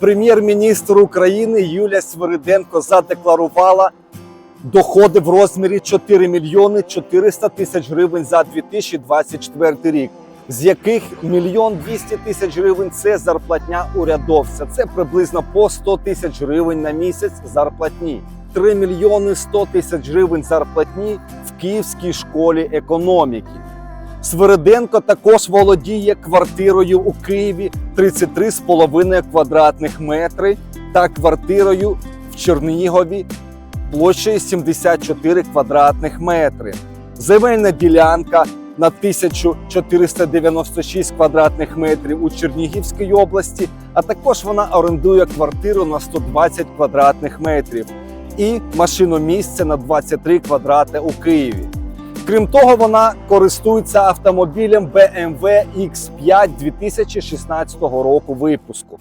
Прем'єр-міністр України Юлія Свириденко задекларувала доходи в розмірі 4 мільйони 400 тисяч гривень за 2024 рік, з яких мільйон 200 тисяч гривень це зарплатня урядовця. Це приблизно по 100 тисяч гривень на місяць зарплатні. 3 мільйони 100 тисяч гривень зарплатні в Київській школі економіки. Свириденко також володіє квартирою у Києві 33,5 квадратних метри та квартирою в Чернігові площею 74 квадратних метри. Земельна ділянка на 1496 квадратних метрів у Чернігівській області, а також вона орендує квартиру на 120 квадратних метрів і машиномісце на 23 квадрати у Києві. Крім того, вона користується автомобілем BMW X5 2016 року випуску.